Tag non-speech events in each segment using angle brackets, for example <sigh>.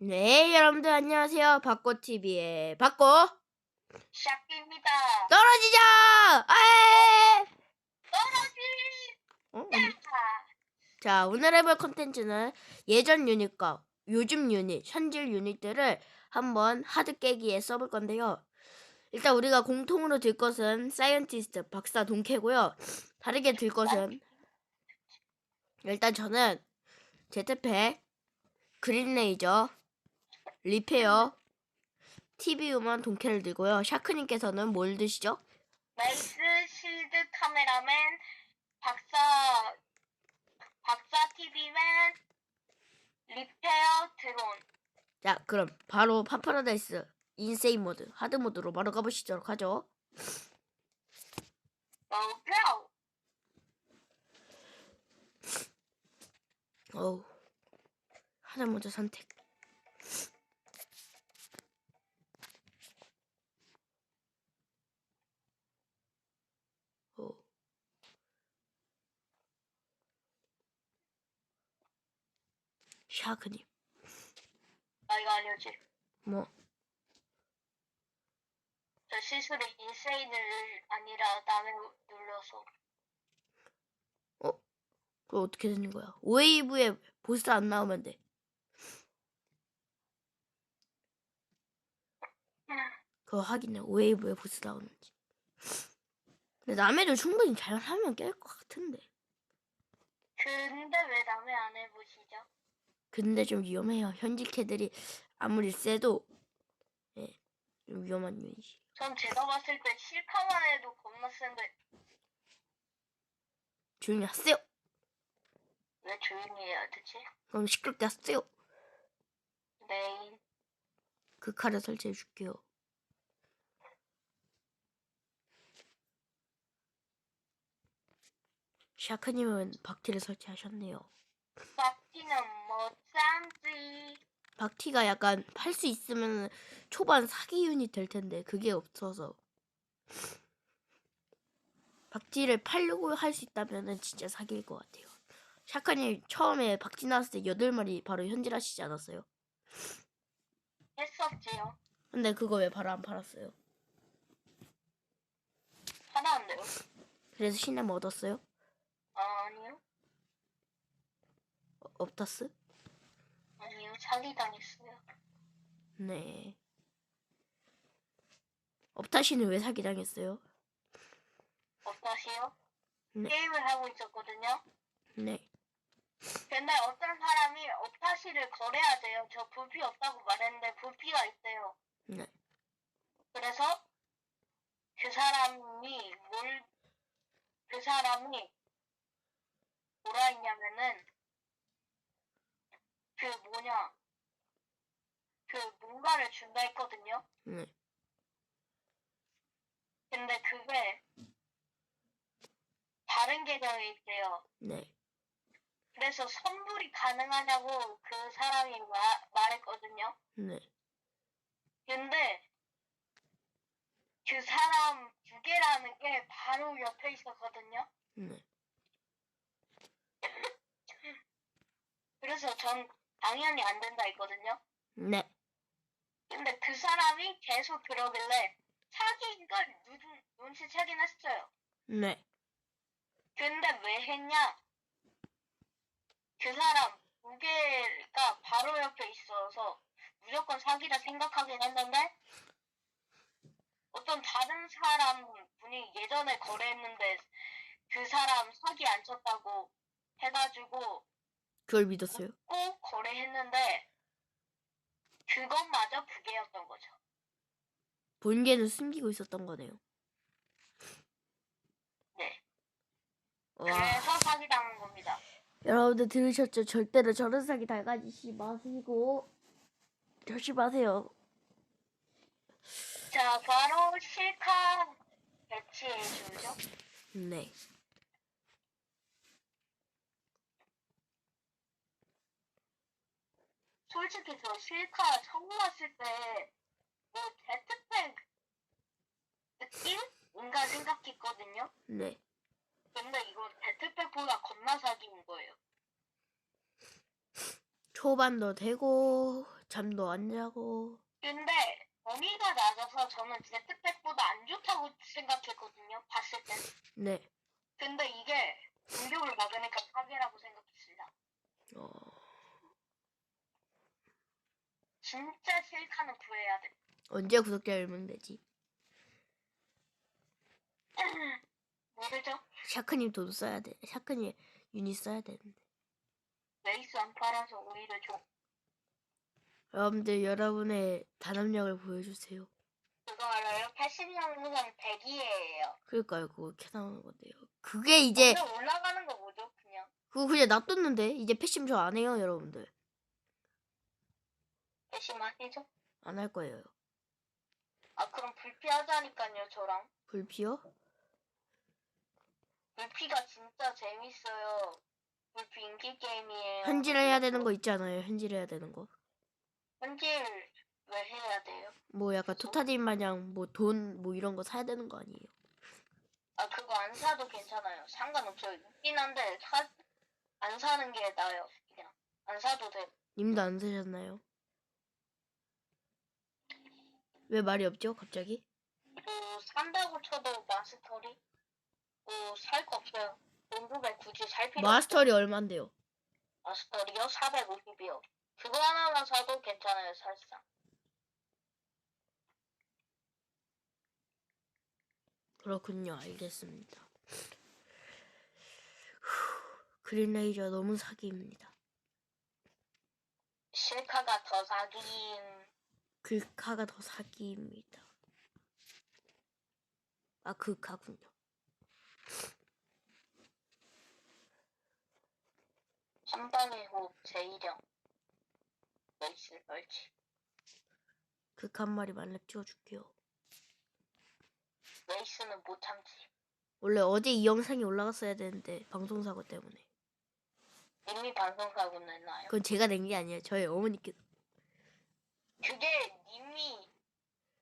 네, 여러분들 안녕하세요. 바꼬TV의 바꼬 샤키입니다. 떨어지자! 떨어지! 어? 자, 오늘 해볼 컨텐츠는 예전 유닛과 요즘 유닛, 현질 유닛들을 한번 하드 깨기에 써볼 건데요. 일단 우리가 공통으로 들 것은 사이언티스트, 박사 동캐고요. 다르게 들 것은 일단 저는 제트팩, 그린레이저, 리페어, TV우먼 동캐를 들고요. 샤크님께서는 뭘 드시죠? 나이스 실드 카메라맨 박사 박사 TV맨 리페어 드론 자, 그럼 바로 파파라다이스 인세인 모드, 하드 모드로 바로 가보시도록 하죠. 고고 어우, 하드 모드 선택. 샤크님, 나 이거 알려지. 뭐, 저 실수로 인세인을 아니라 남의 눌러서 그거 어떻게 되는 거야? 웨이브에 보스 안 나오면 돼. 그거 확인해. 웨이브에 보스 나오는지. 근데 남해도 충분히 잘하면 깰 것 같은데. 근데 왜 남의 안 해보시죠? 근데 좀 위험해요. 현직 캐들이 아무리 세도 예, 좀 위험한 유닛이. 전 제가 봤을 때 실카만 해도 겁나 센데 조용히 하세요. 왜 조용히 해야 되지? 그럼 시끄럽게 하세요. 네. 그 칼을 설치해 줄게요. 샤크님은 박티를 설치하셨네요. 박티는 뭐 짠지 박티가 약간 팔 수 있으면 초반 사기 유닛 될 텐데 그게 없어서 <laughs> 박티를 팔려고 할 수 있다면은 진짜 사기일 것 같아요. 샤카님 처음에 박티 나왔을 때 여덟 마리 바로 현질하시지 않았어요? 했었지요. 근데 그거 왜 바로 안 팔았어요? 하나인데요. 그래서 신뢰 얻었어요? 아니요. 어, 업타스? 아니요. 사기당했어요. 네. 업타시는 왜 사기당했어요? 어떠시요? 네. 게임을 하고 있었거든요. 네. 근데 어떤 사람이 업타시를 거래해야 돼요. 저 부피 없다고 말했는데 부피가 있대요. 네. 그래서 그 사람이 뭘, 그 사람이 뭐라 했냐면은 그 뭐냐 그 뭔가를 준다 했거든요. 네. 근데 그게 다른 계정에 있대요. 네. 그래서 선불이 가능하냐고 그 사람이 마, 말했거든요. 네. 근데 그 사람 두 개라는 게 바로 옆에 있었거든요. 네. 그래서 전 당연히 안 된다 했거든요. 네. 근데 그 사람이 계속 그러길래 사기인 걸 눈, 눈치채긴 했어요. 네. 근데 왜 했냐? 그 사람 두 개가 바로 옆에 있어서 무조건 사기라 생각하긴 했는데 어떤 다른 사람 분이 예전에 거래했는데 그 사람 사기 안 쳤다고 해가지고 그걸 믿었어요? 꼭 거래했는데 그것마저 부계였던 거죠. 본계는 숨기고 있었던 거네요. 네. 와. 그래서 사기 당한 겁니다. 여러분들 들으셨죠? 절대로 저런 사기 당하지 마시고 조심하세요. 자, 바로 실카 배치해 주죠. 네. 솔직히 저 실카 처음 왔을 때, 뭐, 제트팩 느낌 인가 생각했거든요? 네. 근데 이거 제트팩보다 겁나 사기인 거예요. 초반도 되고 잠도 안 자고 근데 범위가 낮아서 저는 제트팩보다 안 좋다고 생각했거든요. 봤을 때. 네. 근데 이게 공격을 막으니까 사기라고 생각했습니다. 어, 진짜 실카는 구해야 돼. 언제 구독자 10명 되지? <clears throat> 모르죠? 샤크님 돈 써야 돼. 샤크님 유닛 써야 되는데. 레이스 안 팔아서 오히려 좀 여러분들 여러분의 단합력을 보여주세요. 그거 알아요? 80년생 100이에요. 그러니까요 그거 계산하는 건데요. 그게 이제 오늘 올라가는 거 뭐죠? 그냥 그거 그냥 놔뒀는데 이제 패심 저 안 해요 여러분들. 열심히 하시죠? 안할 거예요. 아 그럼 불피하자니까요 저랑. 불피요? 불피가 진짜 재밌어요. 불피 인기 게임이에요. 현질 해야 되는 거 있잖아요. 현질 해야 되는 거. 현질 왜 해야 돼요? 뭐 약간 토타딘 마냥 뭐 돈 뭐 이런 거 사야 되는 거 아니에요? 아 그거 안 사도 괜찮아요. 상관없어요. 있긴 한데 사, 안 사는 게 나아요. 그냥 안 사도 돼. 님도 안 사셨나요? 왜 말이 없죠 갑자기? 뭐 산다고 쳐도 마스터리 뭐살 거 없어요. 농구에 굳이 살 필요. 마스터리 얼만데요? 마스터리요? 450이요. 그거 하나만 사도 괜찮아요, 사실상. 그렇군요. 알겠습니다. 후, 그린레이저 너무 사기입니다. 실카가 더 사기인 그 카가 더 사기입니다. 아, 그 카군요. 한방의 호흡 제이령 멸치 멸치 그한 마리만 랩 찍어줄게요. 레이스는 못 참지 원래 어제 이 영상이 올라갔어야 되는데 방송 사고 때문에. 이미 방송 사고 냈나요? 그건 제가 낸 게 아니에요. 저희 어머니께서. 그게 님이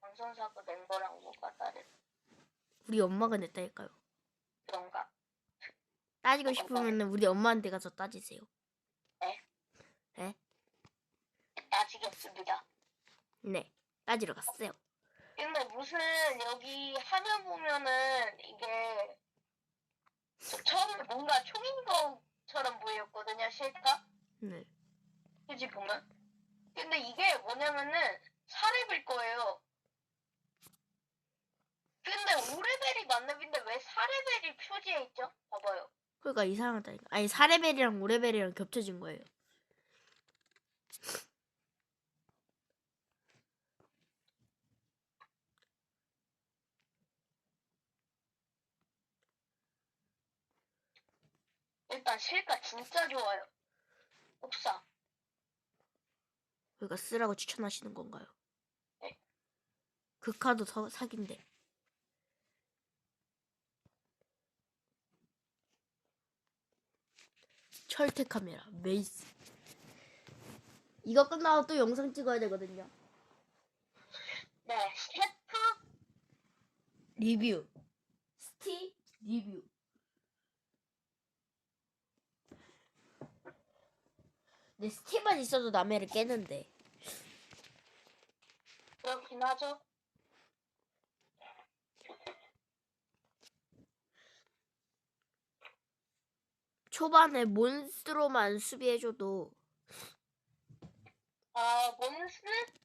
방송사고 낸 거랑 뭐가 다른 우리 엄마가 냈다니까요. 그런가? 따지고 싶으면 우리 엄마한테 가서 따지세요. 따지겠습니다. 네. 따지러 갔어요. 근데 무슨 여기 화면 보면은 이게 저- 처음에 뭔가 총인 것처럼 보였거든요, 실까? 네. 그지 보면. 근데 이게 뭐냐면은 사렙일 거예요. 근데 5레벨이 만렙인데 왜 4레벨이 표지에 있죠? 봐봐요. 그러니까 이상하다니까. 아니 4레벨이랑 5레벨이랑 겹쳐진 거예요. 일단 실가 진짜 좋아요. 옥사. 그러니까 쓰라고 추천하시는 건가요? 네. 그 카드 서, 사기인데. 철퇴 카메라 메이스. 이거 끝나고 또 영상 찍어야 되거든요. 네, 셰프 리뷰. 스티 리뷰. 내 스티만 있어도 남해를 깨는데. 그렇긴 하죠. 초반에 몬스트로만 수비해줘도 아, 몬스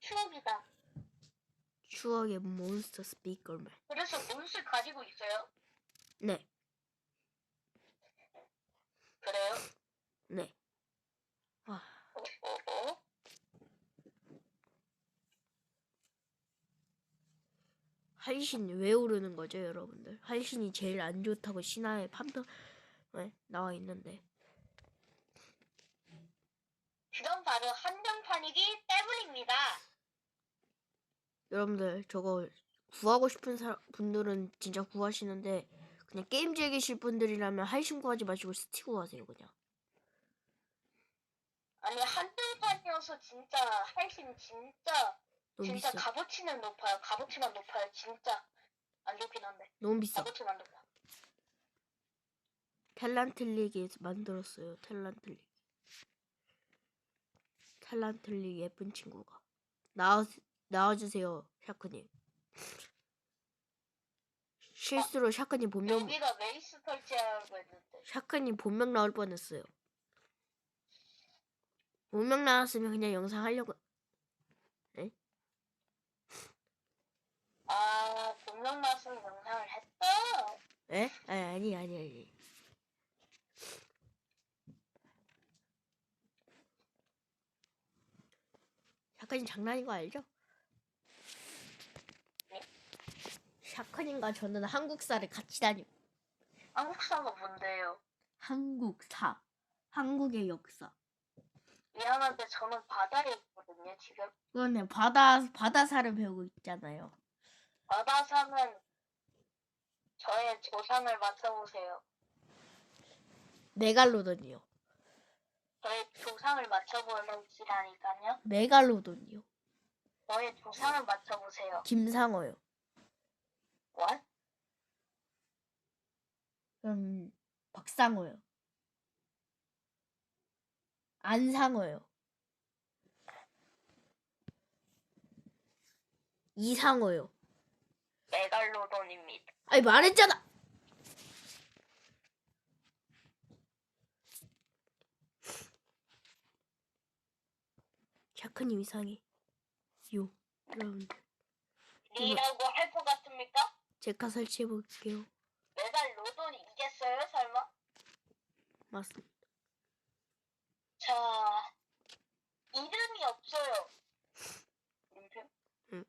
추억이다. 추억의 몬스터 스피커맨. 그래서 몬스 가지고 있어요? 네, 그래요? 네. 어, 어, 어? 할신 왜 오르는 거죠, 여러분들? 할신이 제일 안 좋다고 신화에 판평 에 나와 있는데 그건 바로 한정판이기 때문입니다. 여러분들 저거 구하고 싶은 사람 분들은 진짜 구하시는데 그냥 게임 즐기실 분들이라면 할신 구하지 마시고 스티 구하세요 그냥. 아니 한정판이어서 진짜 할신 진짜 너무 진짜 비싸. 값어치는 높아요. 값어치만 높아요. 진짜 안 좋긴 한데 너무 비싸. 값어치만 높아. 탤런트 리그에서 만들었어요. 리그. 탤런트리 예쁜 친구가 나와 나와주세요 샤크님 실수로 샤크님 본명 여기가 메이스 설치하라고 했는데. 샤크님 본명 나올 뻔했어요 본명 나왔으면 그냥 영상 하려고 아, 분명 말씀 영상을 했어. 에? 아니 아니 아니 아니 샤크님 장난인 거 알죠? 샤크님과 저는 한국사를 같이 다니 한국사가 뭔데요? 한국사 한국의 역사 미안한데 저는 바다에 있거든요, 지금. 그거는 바다 바다사를 배우고 있잖아요 바다사는 저의 조상을 맞춰보세요. 메갈로돈이요 저의 조상을 맞춰보는 시라니까요. 메갈로돈이요 저의 조상을 맞춰보세요. 김상어요 What? 그럼 박상어요 안상어요 이상어요 메갈로돈입니다. 아니 말했잖아. 샤크님 이상해. 요 여러분들 리라고 할 것 같습니까? 제가 설치해 볼게요. 메갈로돈이 이겠어요, 설마? 맞습니다. 자, 이름이 없어요. 이름? 응.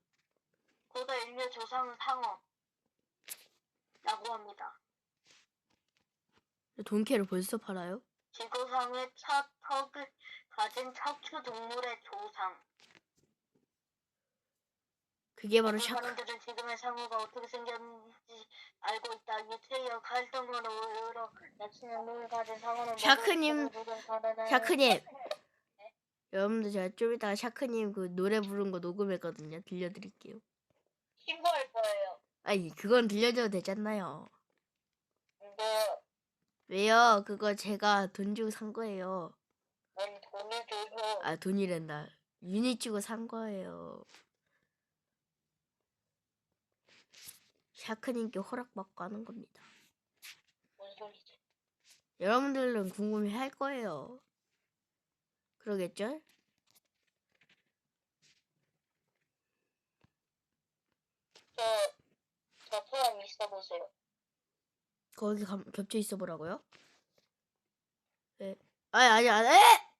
고대 인류 조상은 상어. 라고 합니다. 돈캐를 벌써 팔아요? 지구상의 첫 턱을 가진 척추 동물의 조상. 그게 바로 샤크. 사람들은 지금의 상어가 어떻게 생겼는지 알고 있다. 유체적 활동으로 의로 낮은 영능을 가진 상어는 샤크님, 샤크님. <laughs> 여러분들 제가 좀 이따가 샤크님 그 노래 부른 거 녹음했거든요. 들려드릴게요. 신고할 거예요. 아니 그건 들려줘도 되잖아요. 근데 왜요? 그거 제가 돈 주고 산 거예요. 넌 돈을 줘서 아 돈이란다. 유닛 주고 산 거예요. 샤크님께 허락받고 하는 겁니다. 뭔 소리지? 여러분들은 궁금해 할 거예요. 그러겠죠? 저, 저 포함 있어 보세요. 거기 감, 겹쳐 있어 보라고요? 네. 아니 아니 아니. 에!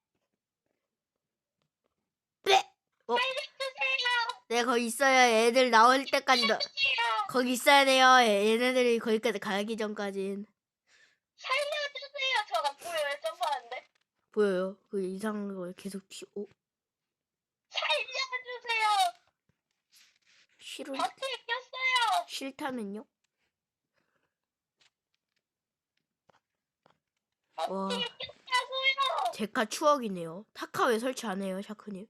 네. 어! 네 거기 있어요. 애들 나올 때까지 너! 거기 있어야 돼요. 얘- 얘네들이 거기까지 가기 전까진 살려주세요! 저가 보여요, 점프하는데? 보여요. 그 이상한 거 계속 튀. 어? 살려주세요! 싫은 버티에 꼈어요! 싫다면요? 와, 꼈다고요! 제카 추억이네요. 타카 왜 설치 안 해요, 샤크님?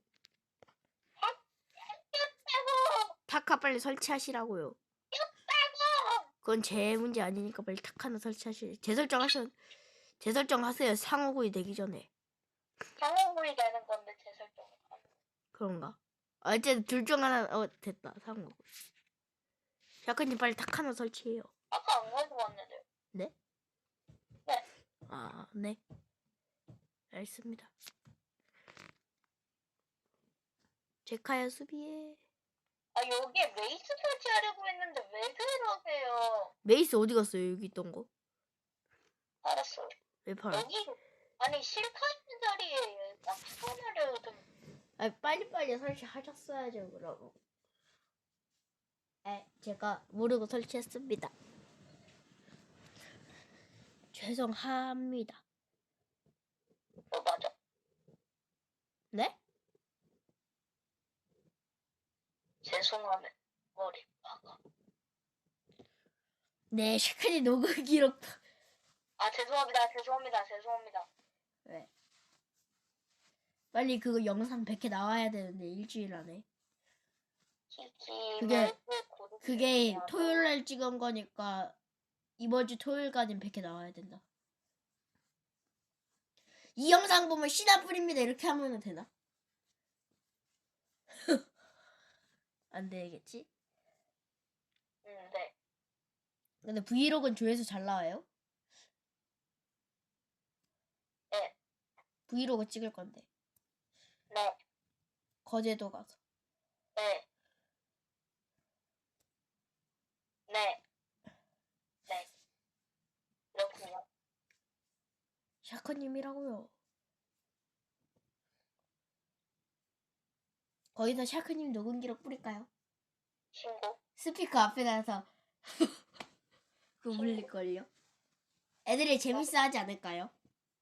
꼈다고! 타카 빨리 설치하시라고요. 그건 제 문제 아니니까 빨리 타카는 설치하시. 재설정 하셔. 재설정 하세요. 상호구이 되기 전에. 상호구이 되는 건데, 하는. 그런가? 아, 이제 둘 중 하나 어 됐다. 상호구이. 샤크님 빨리 타카나 설치해요. 아까 안 가지고 왔는데. 아, 네. 알겠습니다. 제카야 수비해. 아, 여기에 메이스 설치하려고 했는데, 왜 그러세요? 메이스 어디 갔어요? 여기 있던 거? 알았어. 왜 팔아? 여기, 아니, 실카 있는 자리에 나 피곤하려 좀. 아 빨리빨리 설치하셨어야죠 그럼. 에 제가 모르고 설치했습니다. 죄송합니다. 어, 맞아. 네? 죄송하네. 머리 박아. 네 샤크니 녹음 <laughs> 기록. 아, 죄송합니다. 죄송합니다. 죄송합니다. 왜? 빨리 그거 영상 100개 나와야 되는데 일주일 안에. 키키. 그게- 그게. 토요일 날 찍은 거니까 이번 주 토요일까지는 100개 나와야 된다. 이 영상 보면 씨나 뿌립니다 이렇게 하면 되나? 안 되겠지? 음, 네. 근데 브이로그는 조회수 잘 나와요? 네. 브이로그 찍을 건데 네. 거제도 가서 네. 네. 네. 그렇군요. 샤크님이라고요. 거기서 샤크님 녹음 기록 뿌릴까요? 신고. 스피커 앞에 나서 그 울릴걸요? 애들이 재밌어 하지 않을까요?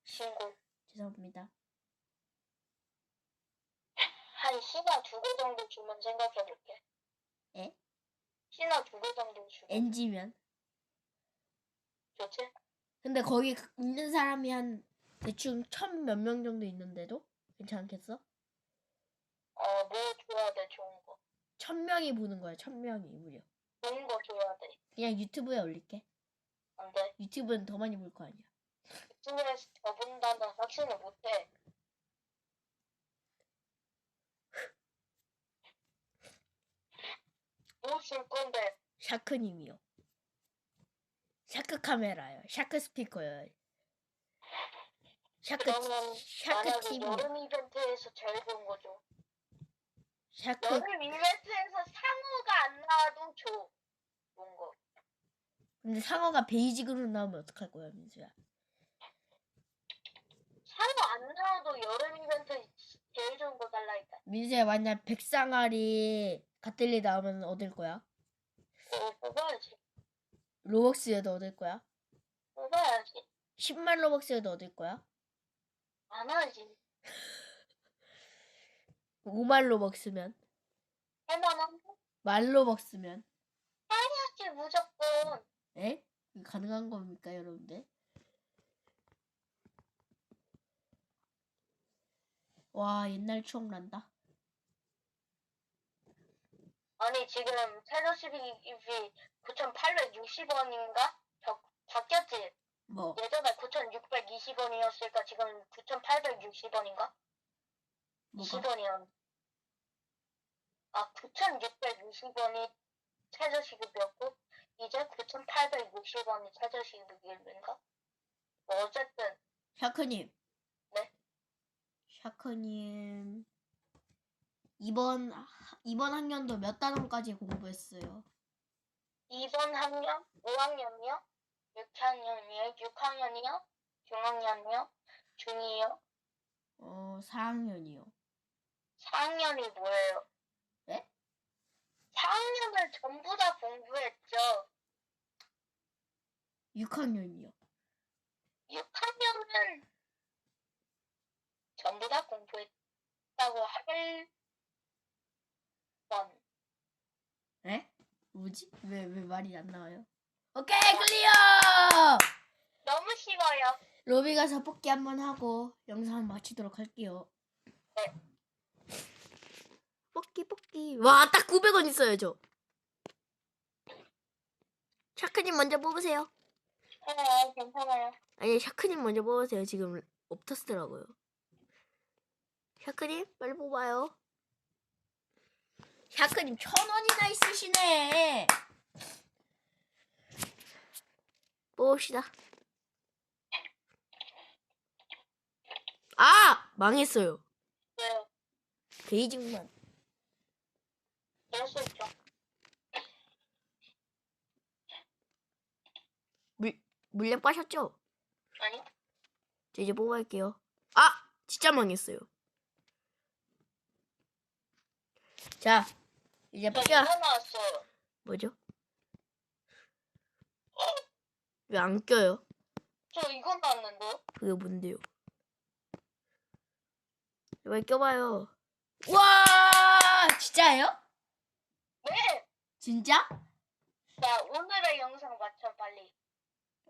신고. 죄송합니다. 한 시나 두개 정도 주면 생각해 볼게. 에? 시나 두 개 정도 주면 NG면. 좋지? 근데 거기 있는 사람이 한 대충 천 몇 명 정도 있는데도 괜찮겠어? 어, 뭐 줘야 돼, 좋은 거. 천 명이 보는 거야, 천 명이 무려. 좋은 거 줘야 돼. 그냥 유튜브에 올릴게. 안 돼. 유튜브는 더 많이 볼 거 아니야. 유튜브에서 더 본다는 확신을 못 해. 뭐 줄 건데? 샤크님이요. 샤크 카메라요. 샤크 스피커요. 샤크 그러면 샤크 만약에 TV. 여름 이벤트에서 제일 좋은 거죠. 샤크 여름 이벤트에서 상어가 안 나와도 줘. 좋은 거. 근데 상어가 베이직으로 나오면 어떡할 거야, 민수야? 상어 안 나와도 여름 이벤트 제일 좋은 거 달라니까. 민수야 만약 백상아리 갓들리 나오면 얻을 거야? 어, 뽑아야지. 로벅스에도 얻을 거야? 뽑아야지. 10만 로벅스에도 얻을 거야? 안 하지. <laughs> 5만 로벅스면? 할만한 거만 로벅스면? 해야지 무조건. 에? 이거 가능한 겁니까, 여러분들? 와, 옛날 추억 난다. 아니 지금 수익이 9,860원인가? 바뀌었지? 뭐, 예전에 9,620원이었으니까 지금 9,860원인가? 뭐가? 10원이야. 아, 9,660원이 최저시급이었고, 이제 9,860원이 최저시급인가? 뭐 어쨌든, 샤크님. 네? 샤크님. 이번, 하- 이번 학년도 몇 단원까지 공부했어요? 2번 학년, 5학년이요? 6학년이요? 6학년이요? 중학년이요? 중2요? 어, 4학년이요. 4학년이 뭐예요? 네? 4학년을 전부 다 공부했죠. 6학년이요. 6학년은 전부 다 공부했다고 할 뻔. 에? 뭐지? 왜, 왜 말이 안 나와요? 오케이, 클리어! 너무 쉬워요. 로비 가서 뽑기 한번 하고 영상 마치도록 할게요. 네. 뽑기, 뽑기. 와, 딱 900원 있어요, 저. 샤크님 먼저 뽑으세요. 네, 괜찮아요. 아니, 샤크님 먼저 뽑으세요. 지금 없었더라고요. 샤크님, 빨리 뽑아요. 샤크님 천 원이나 있으시네. 뽑읍시다. 아! 망했어요. 네, 베이징만. 그럴 수 있죠. 물량 빠셨죠? 아니, 저 이제 뽑아할게요. 아! 진짜 망했어요. 자, 이제 저 뽑자. 이거 나왔어요. 뭐죠? 왜 안 껴요? 저 이거 나왔는데요? 그게 뭔데요? 왜 껴봐요? 와! 진짜예요? 네! 진짜? 자, 오늘의 영상 맞춰, 빨리.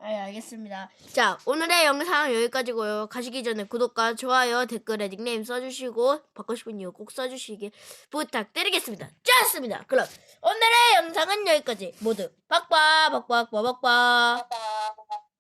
네, 알겠습니다. 자, 오늘의 영상 여기까지고요. 가시기 전에 구독과 좋아요, 댓글에 닉네임 써주시고 받고 싶은 이유 꼭 써주시길 부탁드리겠습니다. 좋습니다. 그럼 오늘의 영상은 여기까지. 모두 박박 박박 박박박. 빠빠.